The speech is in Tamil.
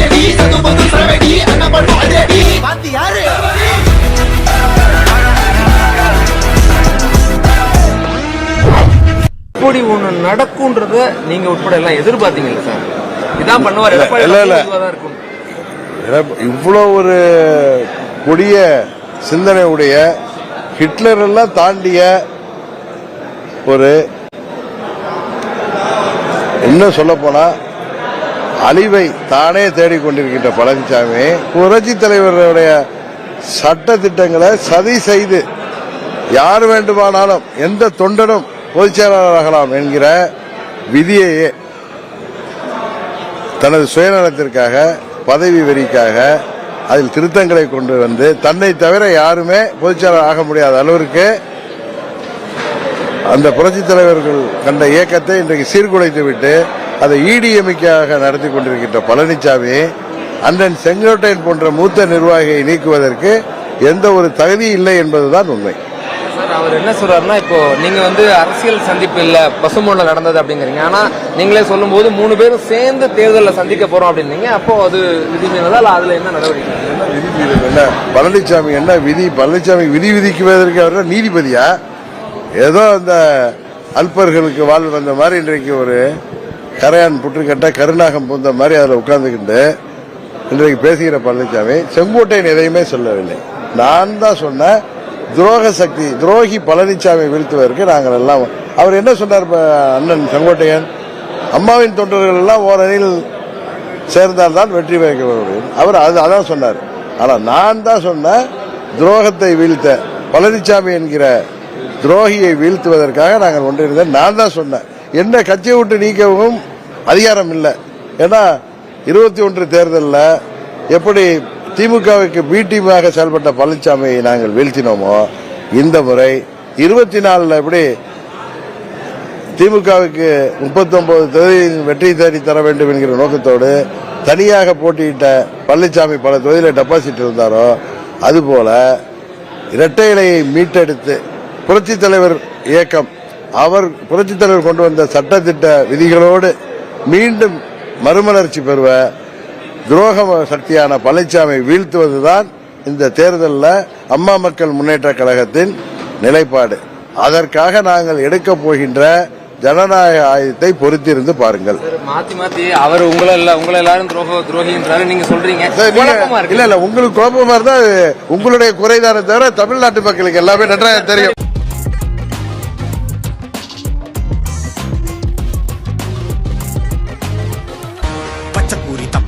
அதிரடி சது பொது சரவெடி அண்ணன் பண்ணும் அதிரடி பாத்தி யாரு? இப்படி ஒண்ணு நடக்கும்ன்றத நீங்க உட்பட எல்லாம் எதிர்பார்த்தீங்கல்ல சார்? இதான் பண்ணுவார். இல்ல, இவ்வளோ ஒரு கொடிய சிந்தனை உடைய ஹிட்லர் எல்லாம் தாண்டிய ஒரு இன்னும் சொல்ல போனா அழிவை தானே தேடிக்கொண்டிருக்கின்ற பழனிசாமி புரட்சி தலைவருடைய சட்ட திட்டங்களை சதி செய்து யார் வேண்டுமானாலும் எந்த தொண்டனும் பொதுச் செயலாளராகலாம் என்கிற விதியையே தனது சுயநலத்திற்காக பதவி வெறிக்காக அதில் திருத்தங்களை கொண்டு வந்து தன்னை தவிர யாருமே பொதுச்செயலாளர் ஆக முடியாத அளவிற்கு அந்த புரட்சித் தலைவர்கள் கண்ட இயக்கத்தை இன்றைக்கு சீர்குலைத்து விட்டு அதை இடிஎம்காக நடத்தி கொண்டிருக்கின்ற பழனிசாமி அண்ணன் செங்கோட்டையன் போன்ற மூத்த நிர்வாகியை நீக்குவதற்கு எந்த ஒரு தகுதி இல்லை என்பதுதான் உண்மை. அவர் என்ன சொல்றாருன்னா இப்போ நீங்க வந்து அரசியல் சந்திப்பு இல்ல பசுமொன்ல நடந்தது அப்படிங்கிறீங்க. ஆனா நீங்களே சொல்லும்போது மூணு பேரும் சேர்ந்து தேர்தலில் சந்திக்க போறோம் அப்படின்னீங்க. அப்போ அது விதிமீறதா இல்ல அதுல என்ன நடவடிக்கை? என்ன விதி மீறல் என்ன பழனிசாமி என்ன விதி? பழனிசாமி விதி விதிக்குவதற்கு அவர் நீதிபதியா? ஏதோ அந்த அல்பர்களுக்கு வாழ்வு வந்த மாதிரி இன்றைக்கு ஒரு கரையான் புற்றுக்கட்ட கருநாகம் பூந்த மாதிரி அதில் உட்கார்ந்துக்கிட்டு இன்றைக்கு பேசுகிற பழனிசாமி செங்கோட்டையன் எதையுமே சொல்லவில்லை. நான் தான் சொன்னேன் துரோக சக்தி துரோகி பழனிசாமி வீழ்த்துவதற்கு நாங்கள் எல்லாம் அவர் என்ன சொன்னார் அண்ணன் செங்கோட்டையன்? அம்மாவின் தொண்டர்கள் எல்லாம் ஓரணியில் சேர்ந்தால்தான் வெற்றி பெற அவர் அது அதான் சொன்னார். ஆனால் நான் தான் சொன்னேன் துரோகத்தை வீழ்த்த பழனிசாமி என்கிற துரோகியை வீழ்த்துவதற்காக நாங்கள் ஒன்றிருந்தேன். நான் தான் சொன்னேன். என்ன கட்சியை விட்டு நீக்கவும் அதிகாரம் இல்லை. ஏன்னா இருபத்தி ஒன்று தேர்தலில் எப்படி திமுகவுக்கு பி செயல்பட்ட பழனிசாமியை நாங்கள் வீழ்த்தினோமோ இந்த முறை இருபத்தி நாலில் எப்படி திமுகவுக்கு முப்பத்தொன்பது தொகுதியில் வெற்றி தேடி தர வேண்டும் என்கிற நோக்கத்தோடு தனியாக போட்டியிட்ட பழனிசாமி பல தொகுதியில் டெபாசிட் இருந்தாரோ அதுபோல இரட்டை இலையை மீட்டெடுத்து புரட்சி தலைவர் இயக்கம் அவர் புரட்சி தலைவர் கொண்டு வந்த சட்டத்திட்ட விதிகளோடு மீண்டும் மறுமலர்ச்சி பெறுவ துரோக சக்தியான பழனிசாமி வீழ்த்துவதுதான் இந்த தேர்தலில் அம்மா மக்கள் முன்னேற்ற கழகத்தின் நிலைப்பாடு. அதற்காக நாங்கள் எடுக்கப் போகின்ற ஜனநாயக ஆயுதத்தை பொறுத்திருந்து பாருங்கள். மாத்தி மாத்தி அவர் உங்களை உங்களை எல்லாரும் துரோக துரோகின்றாரு நீங்க சொல்றீங்க. இல்ல இல்ல உங்களுக்கு குழப்பமா இருந்தா உங்களுடைய குறைதானே தவிர தமிழ்நாட்டு மக்களுக்கு எல்லாமே நன்றாக தெரியும்.